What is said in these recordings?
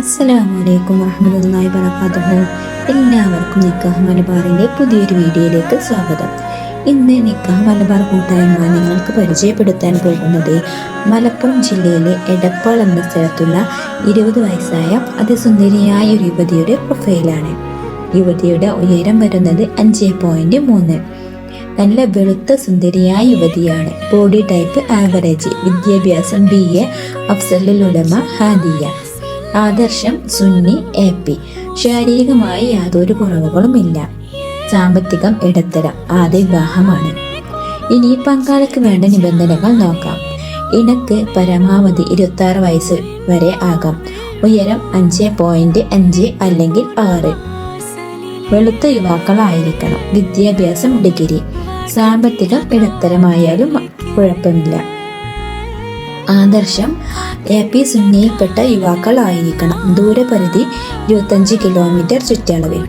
അസ്സലാമു അലൈക്കും വറഹ്മത്തുള്ളാഹി വബറകാതുഹു. എല്ലാവർക്കും നിക്കാഹ് മലബാറിന്റെ പുതിയൊരു വീഡിയോയിലേക്ക് സ്വാഗതം. ഇന്ന് നിക്കാഹ് മലബാർ കൂട്ടായ്മ നിങ്ങൾക്ക് പരിചയപ്പെടുത്താൻ പോകുന്നത് മലപ്പുറം ജില്ലയിലെ എടപ്പാൾ എന്ന സ്ഥലത്തുള്ള ഇരുപത് വയസ്സായ അതിസുന്ദരിയായ ഒരു യുവതിയുടെ പ്രൊഫൈലാണ്. യുവതിയുടെ ഉയരം വരുന്നത് അഞ്ച് പോയിന്റ് മൂന്ന്. നല്ല വെളുത്ത സുന്ദരിയായ യുവതിയാണ്. Body type average. വിദ്യാഭ്യാസം ബി എ അഫ്സലുൽ ഉലമ ഹാദിയ. ആദർശം സുന്നി എ പി. ശാരീരികമായി യാതൊരു കുറവുകളുമില്ല. സാമ്പത്തികം ഇടത്തരം ആദ്യ വിവാഹമാണ്. ഇനി പങ്കാളിക്ക് വേണ്ട നിബന്ധനകൾ നോക്കാം. ഇണക്ക് പരമാവധി ഇരുപത്തി വയസ്സ് വരെ ആകാം. ഉയരം അഞ്ച് പോയിന്റ് അഞ്ച് അല്ലെങ്കിൽ ആറ്. വെളുത്ത യുവാക്കളായിരിക്കണം. വിദ്യാഭ്യാസം ഡിഗ്രി. സാമ്പത്തികം ഇടത്തരമായാലും കുഴപ്പമില്ല. ആദർശം. എ പി സുന്നിയിൽപ്പെട്ട യുവാക്കൾ ആയിരിക്കണം ദൂരപരിധി ഇരുപത്തഞ്ച് കിലോമീറ്റർ ചുറ്റളവിൽ.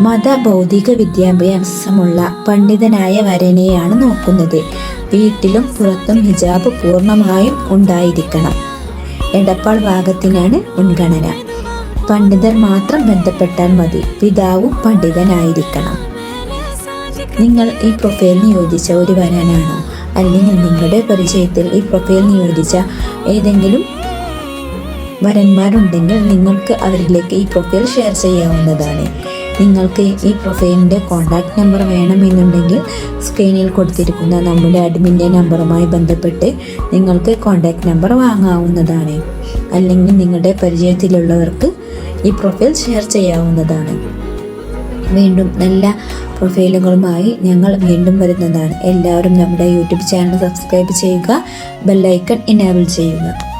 മത ഭൗതിക വിദ്യാഭ്യാസമുള്ള പണ്ഡിതനായ വരനെയാണ് നോക്കുന്നത്. വീട്ടിലും പുറത്തും ഹിജാബ് പൂർണമായും ഉണ്ടായിരിക്കണം. എടപ്പാൾ ഭാഗത്തിനാണ് മുൻഗണന. പണ്ഡിതർ മാത്രം ബന്ധപ്പെട്ടാൽ മതി. പിതാവും പണ്ഡിതനായിരിക്കണം. നിങ്ങൾ ഈ പ്രൊഫൈലിന് യോജിച്ച ഒരു വരാനാണോ? അല്ലെങ്കിൽ നിങ്ങളുടെ പരിചയത്തിൽ ഈ പ്രൊഫൈൽ നിയോജിച്ച ഏതെങ്കിലും വരന്മാരുണ്ടെങ്കിൽ നിങ്ങൾക്ക് അവരിലേക്ക് ഈ പ്രൊഫൈൽ ഷെയർ ചെയ്യാവുന്നതാണ്. നിങ്ങൾക്ക് ഈ പ്രൊഫൈലിന്റെ കോൺടാക്റ്റ് നമ്പർ വേണമെന്നുണ്ടെങ്കിൽ സ്ക്രീനിൽ കൊടുത്തിരിക്കുന്ന നമ്മുടെ അഡ്മിന്റെ നമ്പറുമായി ബന്ധപ്പെട്ട് നിങ്ങൾക്ക് കോൺടാക്റ്റ് നമ്പർ വാങ്ങാവുന്നതാണ്. അല്ലെങ്കിൽ നിങ്ങളുടെ പരിചയത്തിലുള്ളവർക്ക് ഈ പ്രൊഫൈൽ ഷെയർ ചെയ്യാവുന്നതാണ്. വീണ്ടും നല്ല പ്രൊഫൈലുകളുമായി ഞങ്ങൾ വീണ്ടും വരുന്നതാണ്. എല്ലാവരും നമ്മുടെ യൂട്യൂബ് ചാനൽ സബ്സ്ക്രൈബ് ചെയ്യുക ബെല്ലൈക്കൺ ഇനേബിൾ ചെയ്യുക.